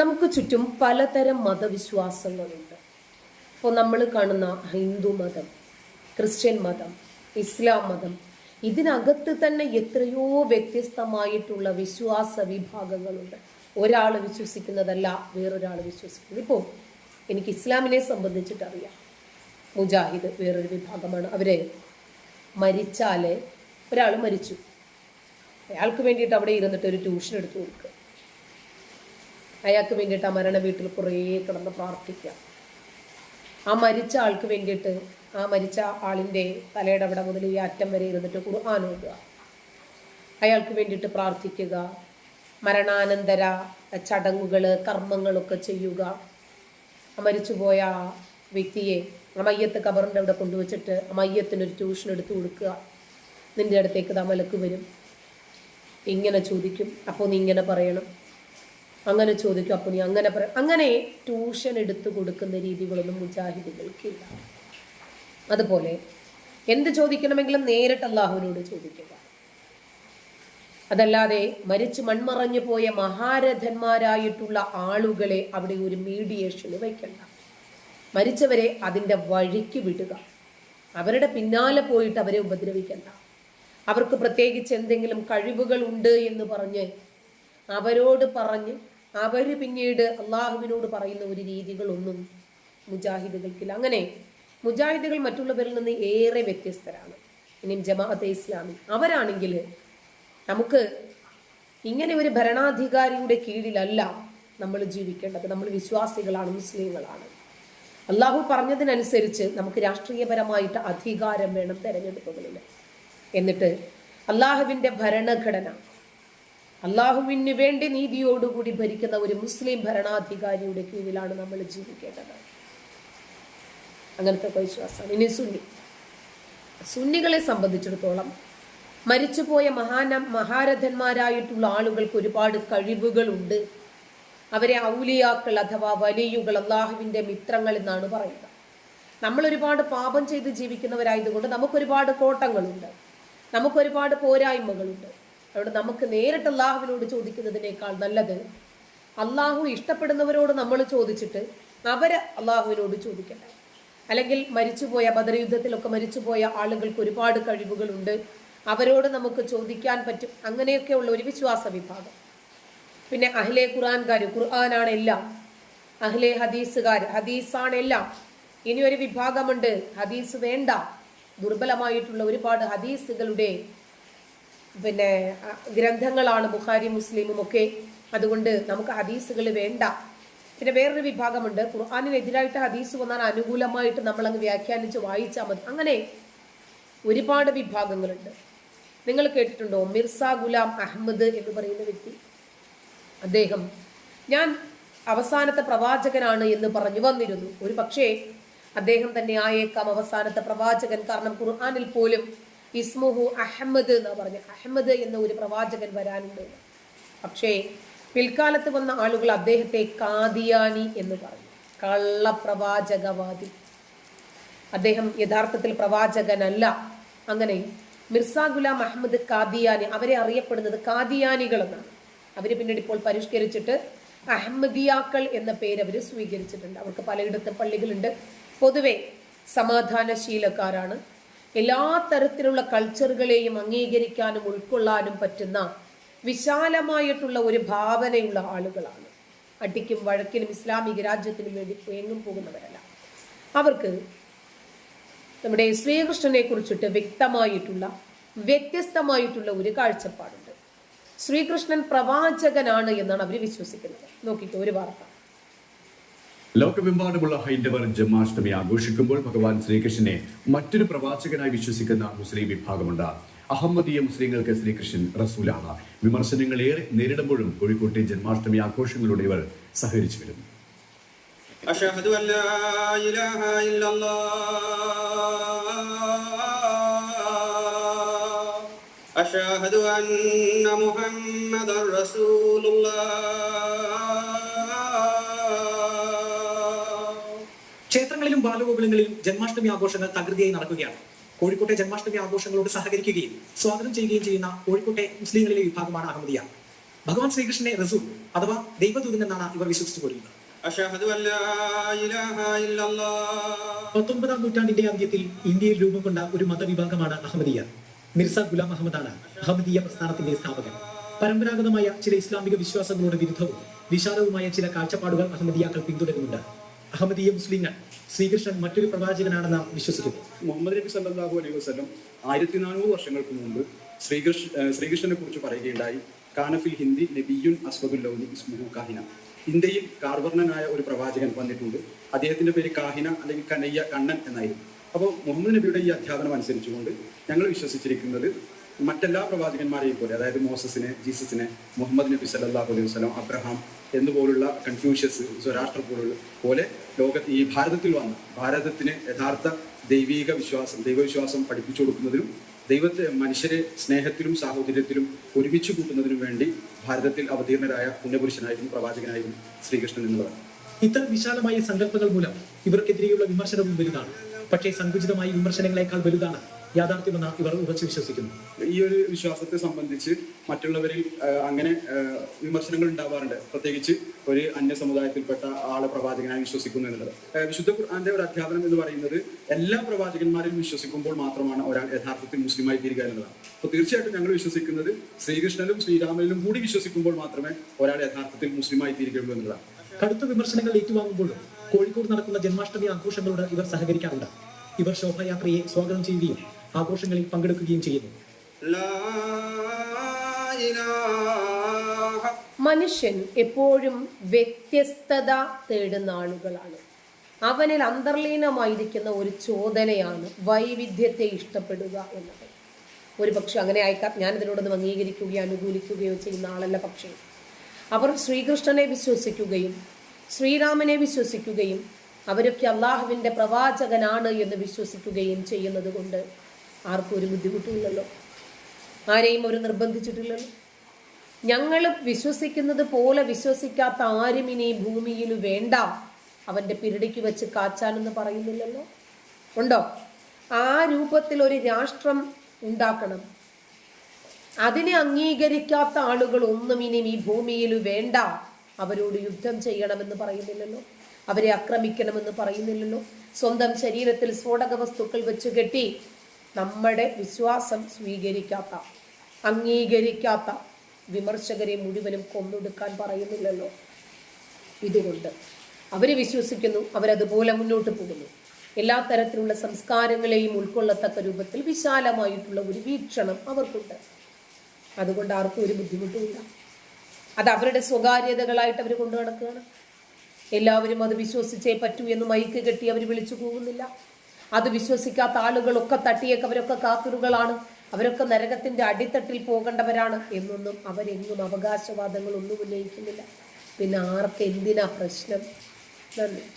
നമുക്ക് ചുറ്റും പലതരം മതവിശ്വാസങ്ങളുണ്ട്. ഇപ്പോൾ നമ്മൾ കാണുന്ന ഹിന്ദു മതം ക്രിസ്ത്യൻ മതം ഇസ്ലാം മതം ഇതിനകത്ത് തന്നെ എത്രയോ വ്യത്യസ്തമായിട്ടുള്ള വിശ്വാസ വിഭാഗങ്ങളുണ്ട്. ഒരാൾ വിശ്വസിക്കുന്നതല്ല വേറൊരാൾ വിശ്വസിക്കുന്നത്. ഇപ്പോൾ എനിക്ക് ഇസ്ലാമിനെ സംബന്ധിച്ചിട്ട് അറിയാം മുജാഹിദ് വേറൊരു വിഭാഗമാണ്. അവരെ മരിച്ചാൽ ഒരാൾ മരിച്ചു. അയാൾക്ക് വേണ്ടിയിട്ട് അവിടെ ഇരുന്നിട്ട് ഒരു ട്യൂഷൻ എടുത്തു കൊടുക്കുക. അയാൾക്ക് വേണ്ടിയിട്ട് ആ മരണ വീട്ടിൽ കുറേ കിടന്ന് പ്രാർത്ഥിക്കുക. ആ മരിച്ച ആൾക്ക് വേണ്ടിയിട്ട് ആ മരിച്ച ആളിന്റെ തലയുടെ അവിടെ മുതൽ ഈ അറ്റം വരെ ഇരുന്നിട്ട് ഖുർആൻ ഓതുക. അയാൾക്ക് വേണ്ടിയിട്ട് പ്രാർത്ഥിക്കുക. മരണാനന്തര ചടങ്ങുകൾ കർമ്മങ്ങളൊക്കെ ചെയ്യുക. മരിച്ചുപോയ വ്യക്തിയെ ആ മയ്യത്ത് കബറിന്റെ അവിടെ കൊണ്ടുവച്ചിട്ട് ആ മയ്യത്തിനൊരു ട്യൂഷൻ എടുത്ത് കൊടുക്കുക. നിന്റെ അടുത്തേക്ക് തമലക്ക് മലക്ക് വരും. ഇങ്ങനെ ചോദിക്കും. അപ്പോൾ നീ ഇങ്ങനെ പറയണം. അങ്ങനെ ചോദിക്കും അപ്പോൾ നീ അങ്ങനെ പറ അങ്ങനെ ട്യൂഷൻ എടുത്തു കൊടുക്കുന്ന രീതികളൊന്നും മുജാഹിദികൾക്കില്ല. അതുപോലെ എന്ത് ചോദിക്കണമെങ്കിലും നേരിട്ട് അള്ളാഹുവിനോട് ചോദിക്കുക. അതല്ലാതെ മരിച്ചു മൺമറഞ്ഞു പോയ മഹാരഥന്മാരായിട്ടുള്ള ആളുകളെ അവിടെ ഒരു മീഡിയേഷന് വയ്ക്കണ്ട മരിച്ചവരെ അതിന്റെ വഴിക്ക് വിടുക. അവരുടെ പിന്നാലെ പോയിട്ട് അവരെ ഉപദ്രവിക്കണ്ട. അവർക്ക് പ്രത്യേകിച്ച് എന്തെങ്കിലും കഴിവുകൾ ഉണ്ട് എന്ന് പറഞ്ഞ് അവരോട് പറഞ്ഞ് അവർ പിന്നീട് അള്ളാഹുവിനോട് പറയുന്ന ഒരു രീതികളൊന്നും മുജാഹിദുകൾക്കില്ല. അങ്ങനെ മുജാഹിദുകൾ മറ്റുള്ളവരിൽ നിന്ന് ഏറെ വ്യത്യസ്തരാണ്. ഇനിയും ജമാഅത്തെ ഇസ്ലാമി. അവരാണെങ്കിൽ നമുക്ക് ഇങ്ങനെ ഒരു ഭരണാധികാരിയുടെ കീഴിലല്ല നമ്മൾ ജീവിക്കേണ്ടത്. നമ്മൾ വിശ്വാസികളാണ് മുസ്ലിങ്ങളാണ്. അള്ളാഹു പറഞ്ഞതിനനുസരിച്ച് നമുക്ക് രാഷ്ട്രീയപരമായിട്ട് അധികാരം വേണം തെരഞ്ഞെടുപ്പുകളിൽ എന്നിട്ട് അള്ളാഹുവിന്റെ ഭരണഘടന അള്ളാഹുവിന് വേണ്ടി നീതിയോടുകൂടി ഭരിക്കുന്ന ഒരു മുസ്ലിം ഭരണാധികാരിയുടെ കീഴിലാണ് നമ്മൾ ജീവിക്കേണ്ടത്. അങ്ങനത്തെ വിശ്വാസമാണ്. ഇനി സുന്നി. സുന്നികളെ സംബന്ധിച്ചിടത്തോളം മരിച്ചുപോയ മഹാന മഹാരഥന്മാരായിട്ടുള്ള ആളുകൾക്ക് ഒരുപാട് കഴിവുകളുണ്ട്. അവരെ ഔലിയാക്കൾ അഥവാ വലിയുകൾ അള്ളാഹുവിന്റെ മിത്രങ്ങൾ എന്നാണ് പറയുന്നത്. നമ്മൾ ഒരുപാട് പാപം ചെയ്ത് ജീവിക്കുന്നവരായതുകൊണ്ട് നമുക്കൊരുപാട് കോട്ടങ്ങളുണ്ട്. നമുക്കൊരുപാട് പോരായ്മകളുണ്ട്. അതുകൊണ്ട് നമുക്ക് നേരിട്ട് അള്ളാഹുവിനോട് ചോദിക്കുന്നതിനേക്കാൾ നല്ലത് അള്ളാഹു ഇഷ്ടപ്പെടുന്നവരോട് നമ്മൾ ചോദിച്ചിട്ട് അവർ അള്ളാഹുവിനോട് ചോദിക്കട്ടെ. അല്ലെങ്കിൽ മരിച്ചുപോയ ബദർ യുദ്ധത്തിലൊക്കെ മരിച്ചുപോയ ആളുകൾക്ക് ഒരുപാട് കഴിവുകളുണ്ട്. അവരോട് നമുക്ക് ചോദിക്കാൻ പറ്റും. അങ്ങനെയൊക്കെയുള്ള ഒരു വിശ്വാസ വിഭാഗം. പിന്നെ അഹ്ലെ ഖുർആൻകാർ ഖുർആനാണ് എല്ലാം. അഹ്ലെ ഹദീസുകാർ ഹദീസാണ് എല്ലാം. ഇനി ഒരു വിഭാഗമുണ്ട്. ഹദീസ് വേണ്ട. ദുർബലമായിട്ടുള്ള ഒരുപാട് ഹദീസുകളുടെ പിന്നെ ഗ്രന്ഥങ്ങളാണ് ബുഖാരി മുസ്ലിമും ഒക്കെ. അതുകൊണ്ട് നമുക്ക് ഹദീസുകൾ വേണ്ട. പിന്നെ വേറൊരു വിഭാഗമുണ്ട്. ഖുർആാനിനെതിരായിട്ട് ഹദീസ് വന്നാൽ അനുകൂലമായിട്ട് നമ്മൾ അങ്ങ് വ്യാഖ്യാനിച്ച് വായിച്ചാൽ മതി. അങ്ങനെ ഒരുപാട് വിഭാഗങ്ങളുണ്ട്. നിങ്ങൾ കേട്ടിട്ടുണ്ടോ? മിർസ ഗുലാം അഹമ്മദ് എന്ന് പറയുന്ന വ്യക്തി. അദ്ദേഹം ഞാൻ അവസാനത്തെ പ്രവാചകനാണ് എന്ന് പറഞ്ഞു വന്നിരുന്നു. ഒരു പക്ഷേ അദ്ദേഹം തന്നെ ആയേക്കാം അവസാനത്തെ പ്രവാചകൻ. കാരണം ഖുർആാനിൽ പോലും ഇസ്മുഹു അഹമ്മദ് എന്ന് പറഞ്ഞു. അഹമ്മദ് എന്ന ഒരു പ്രവാചകൻ വരാനുണ്ട്. പക്ഷേ പിൽക്കാലത്ത് വന്ന ആളുകൾ അദ്ദേഹത്തെ കാദിയാനി എന്ന് പറഞ്ഞു. കള്ളപ്രവാചകവാദി. അദ്ദേഹം യഥാർത്ഥത്തിൽ പ്രവാചകനല്ല. അങ്ങനെ മിർസ ഗുലാം അഹമ്മദ് കാദിയാനി അവരെ അറിയപ്പെടുന്നത് കാദിയാനികൾ എന്നാണ് അവർ പിന്നീട് ഇപ്പോൾ പരിഷ്കരിച്ചിട്ട് അഹമ്മദിയാക്കൾ എന്ന പേര് അവർ സ്വീകരിച്ചിട്ടുണ്ട്. അവർക്ക് പലയിടത്തും പള്ളികളുണ്ട്. പൊതുവെ സമാധാനശീലക്കാരാണ്. എല്ലാ തരത്തിലുള്ള കൾച്ചറുകളെയും അംഗീകരിക്കാനും ഉൾക്കൊള്ളാനും പറ്റുന്ന വിശാലമായിട്ടുള്ള ഒരു ഭാവനയുള്ള ആളുകളാണ്. അടിക്കും വഴക്കിനും ഇസ്ലാമിക രാജ്യത്തിനും വേണ്ടി എങ്ങും പോകുന്നവരല്ല. അവർക്ക് നമ്മുടെ ശ്രീകൃഷ്ണനെ കുറിച്ചിട്ട് വ്യക്തമായിട്ടുള്ള വ്യത്യസ്തമായിട്ടുള്ള ഒരു കാഴ്ചപ്പാടുണ്ട്. ശ്രീകൃഷ്ണൻ പ്രവാചകനാണ് എന്നാണ് അവർ വിശ്വസിക്കുന്നത്. നോക്കിക്കോ ഒരു വാർത്ത. ലോകമെമ്പാടുമുള്ള ഹൈന്ദവർ ജന്മാഷ്ടമി ആഘോഷിക്കുമ്പോൾ ഭഗവാൻ ശ്രീകൃഷ്ണനെ മറ്റൊരു പ്രവാചകനായി വിശ്വസിക്കുന്ന മുസ്ലിം വിഭാഗമുണ്ട് അഹമ്മദീയ മുസ്ലിങ്ങൾക്ക് ശ്രീകൃഷ്ണൻ റസൂലാണ് വിമർശനങ്ങൾ ഏറെ നേരിടുമ്പോഴും കോഴിക്കോട്ടെ ജന്മാഷ്ടമി ആഘോഷങ്ങളുടെ ഇവർ സഹകരിച്ചു വരുന്നു أشهد أن لا إله إلا الله أشهد أن محمد رسول الله സ്കൂളുകളിലും ബാലഗോകുലങ്ങളിലും ജന്മാഷ്ടമി ആഘോഷങ്ങൾ തകൃതിയായി നടക്കുകയാണ്. കോഴിക്കോട്ടെ ജന്മാഷ്ടമി ആഘോഷങ്ങളോട് സഹകരിക്കുകയും സ്വാഗതം ചെയ്യുകയും ചെയ്യുന്ന കോഴിക്കോട്ടെ മുസ്ലിങ്ങളിലെ വിഭാഗമാണ് അഹമ്മദിയ. ഭഗവാൻ ശ്രീകൃഷ്ണനെ റസൂർ അഥവാ ദൈവദൂതൻ എന്നാണ് ഇവർ വിശ്വസിച്ചു പോരുന്നത്. പത്തൊമ്പതാം നൂറ്റാണ്ടിന്റെ അന്ത്യത്തിൽ ഇന്ത്യയിൽ രൂപം കൊണ്ട ഒരു മതവിഭാഗമാണ് അഹമ്മദിയ. മിർസ ഗുലാം അഹമ്മദാണ് അഹമ്മദിയ പ്രസ്ഥാനത്തിന്റെ സ്ഥാപകൻ. പരമ്പരാഗതമായ ചില ഇസ്ലാമിക വിശ്വാസങ്ങളോട് വിരുദ്ധവും വിശാലവുമായ ചില കാഴ്ചപ്പാടുകൾ അഹമ്മദിയാക്കൾ പിന്തുടരുന്നുണ്ട്. അഹമ്മദീയ മുസ്ലിങ്ങൾ ശ്രീകൃഷ്ണൻ മറ്റൊരു പ്രവാചകനാണ് നാം വിശ്വസിക്കുന്നു. മുഹമ്മദ് നബി സല്ലാഹു അലൈഹി വസ്ലം ആയിരത്തി നാനൂറ് വർഷങ്ങൾക്ക് മുമ്പ് ശ്രീകൃഷ്ണ ശ്രീകൃഷ്ണനെ കുറിച്ച് പറയുകയുണ്ടായി. കാനഫിൽ ഹിന്ദി നബിയുൻ അസ്വദുൽ ഇസ്മുഹു കാഹിന. ഇന്ത്യയിൽ കാർവർണനായ ഒരു പ്രവാചകൻ വന്നിട്ടുണ്ട്. അദ്ദേഹത്തിന്റെ പേര് കാഹിന അല്ലെങ്കിൽ കനയ്യ കണ്ണൻ എന്നായിരുന്നു. അപ്പോൾ മുഹമ്മദ് നബിയുടെ ഈ അധ്യാപനം അനുസരിച്ചുകൊണ്ട് ഞങ്ങൾ വിശ്വസിച്ചിരിക്കുന്നത് മറ്റെല്ലാ പ്രവാചകന്മാരെയും പോലെ അതായത് മോസസിനെ ജീസസിനെ മുഹമ്മദ് നബി സല്ലല്ലാഹു അലൈഹി വസല്ലം അബ്രഹാം എന്നുപോലുള്ള കൺഫ്യൂഷ്യസ് സ്വരാഷ്ട്ര പോലുള്ള പോലെ ലോക ഈ ഭാരതത്തിൽ വന്ന ഭാരതത്തിന് യഥാർത്ഥ ദൈവീക വിശ്വാസം ദൈവവിശ്വാസം പഠിപ്പിച്ചു കൊടുക്കുന്നതിനും ദൈവത്തെ മനുഷ്യരെ സ്നേഹത്തിലും സാഹോദര്യത്തിലും ഒരുമിച്ച് കൂട്ടുന്നതിനും വേണ്ടി ഭാരതത്തിൽ അവതീർണരായ പുണ്യപുരുഷനായിരുന്നു പ്രവാചകനായിരുന്നു ശ്രീകൃഷ്ണൻ എന്നുള്ളതാണ് ഇത്തരം വിശാലമായ സങ്കല്പങ്ങൾ മൂലം ഇവർക്കെതിരെയുള്ള വിമർശനവും വലുതാണ്. പക്ഷേ സങ്കുചിതമായ വിമർശനങ്ങളെക്കാൾ വലുതാണ് യാഥാർത്ഥ്യമെന്ന് ഇവർ ഉറച്ചു വിശ്വസിക്കുന്നു ഈ ഒരു വിശ്വാസത്തെ സംബന്ധിച്ച് മറ്റുള്ളവരിൽ അങ്ങനെ വിമർശനങ്ങൾ ഉണ്ടാവാറുണ്ട്. പ്രത്യേകിച്ച് ഒരു അന്യ സമുദായത്തിൽപ്പെട്ട ആളെ പ്രവാചകനായി വിശ്വസിക്കുന്നു എന്നുള്ളത്. വിശുദ്ധ ഖുർആാന്റെ ഒരു അധ്യാപനം എന്ന് പറയുന്നത് എല്ലാ പ്രവാചകന്മാരിലും വിശ്വസിക്കുമ്പോൾ മാത്രമാണ് ഒരാൾ യഥാർത്ഥത്തിൽ മുസ്ലിമായി തീരുക എന്നുള്ളതാണ്. അപ്പോൾ തീർച്ചയായിട്ടും ഞങ്ങൾ വിശ്വസിക്കുന്നത് ശ്രീകൃഷ്ണനും ശ്രീരാമനിലും കൂടി വിശ്വസിക്കുമ്പോൾ മാത്രമേ ഒരാൾ യഥാർത്ഥത്തിൽ മുസ്ലിമായി തീരുകയുള്ളൂ എന്നുള്ളതാണ്. കടുത്ത വിമർശനങ്ങൾ ഏറ്റുവാങ്ങുമ്പോഴും കോഴിക്കോട് നടക്കുന്ന ജന്മാഷ്ടമി ആഘോഷങ്ങളോട് ഇവർ സഹകരിക്കാറുണ്ട്. ഇവർ ശോഭായാത്രയെ സ്വാഗതം ചെയ്യുകയും ആഘോഷങ്ങളിൽ പങ്കെടുക്കുകയും ചെയ്യുന്നു. മനുഷ്യൻ എപ്പോഴും വ്യത്യസ്തത തേടുന്ന ആളുകളാണ്. അവനിൽ അന്തർലീനമായിരിക്കുന്ന ഒരു ചോദനയാണ് വൈവിധ്യത്തെ ഇഷ്ടപ്പെടുക എന്നത്. ഒരു പക്ഷെ അങ്ങനെ അയക്കാം ഞാനിതിനോടൊന്നും അംഗീകരിക്കുകയോ അനുകൂലിക്കുകയോ ചെയ്യുന്ന ആളല്ല പക്ഷേ. അവർ ശ്രീകൃഷ്ണനെ വിശ്വസിക്കുകയും ശ്രീരാമനെ വിശ്വസിക്കുകയും അവരൊക്കെ അള്ളാഹുവിന്റെ പ്രവാചകനാണ് എന്ന് വിശ്വസിക്കുകയും ചെയ്യുന്നത് കൊണ്ട് ആർക്കും ഒരു ബുദ്ധിമുട്ടുമില്ലല്ലോ. ആരെയും അവർ നിർബന്ധിച്ചിട്ടില്ലല്ലോ. ഞങ്ങൾ വിശ്വസിക്കുന്നത് പോലെ വിശ്വസിക്കാത്ത ആരും ഇനി ഭൂമിയിൽ വേണ്ട. അവന്റെ പിരടിക്ക് വെച്ച് കാച്ചാനെന്ന് പറയുന്നില്ലല്ലോ. ഉണ്ടോ? ആ രൂപത്തിൽ ഒരു രാഷ്ട്രം ഉണ്ടാക്കണം. അതിനെ അംഗീകരിക്കാത്ത ആളുകൾ ഒന്നും ഇനി ഈ ഭൂമിയിൽ വേണ്ട. അവരോട് യുദ്ധം ചെയ്യണമെന്ന് പറയുന്നില്ലല്ലോ. അവരെ ആക്രമിക്കണമെന്ന് പറയുന്നില്ലല്ലോ. സ്വന്തം ശരീരത്തിൽ സ്ഫോടക വസ്തുക്കൾ വെച്ച് കെട്ടി നമ്മുടെ വിശ്വാസം സ്വീകരിക്കാത്ത അംഗീകരിക്കാത്ത വിമർശകരെ മുഴുവനും കൊന്നൊടുക്കാൻ പറയുന്നില്ലല്ലോ. ഇതുകൊണ്ട് അവർ വിശ്വസിക്കുന്നു അവരതുപോലെ മുന്നോട്ട് പോകുന്നു. എല്ലാ തരത്തിലുള്ള സംസ്കാരങ്ങളെയും ഉൾക്കൊള്ളത്തക്ക രൂപത്തിൽ വിശാലമായിട്ടുള്ള ഒരു വീക്ഷണം അവർക്കുണ്ട്. അതുകൊണ്ട് ആർക്കും ഒരു ബുദ്ധിമുട്ടുമില്ല. അത് അവരുടെ സ്വകാര്യതകളായിട്ട് അവർ കൊണ്ടു നടക്കുകയാണ്. എല്ലാവരും അത് വിശ്വസിച്ചേ പറ്റൂ എന്ന് മൈക്ക് കെട്ടി അവർ വിളിച്ചു പോകുന്നില്ല അത് വിശ്വസിക്കാത്ത ആളുകളൊക്കെ തട്ടിയേക്ക് അവരൊക്കെ അവരൊക്കെ നരകത്തിന്റെ അടിത്തട്ടിൽ പോകേണ്ടവരാണ്. എന്നൊന്നും അവരെങ്ങും അവകാശവാദങ്ങൾ ഒന്നും ഉന്നയിക്കുന്നില്ല. പിന്നെ ആർക്ക് എന്തിനാ പ്രശ്നം? നന്ദി.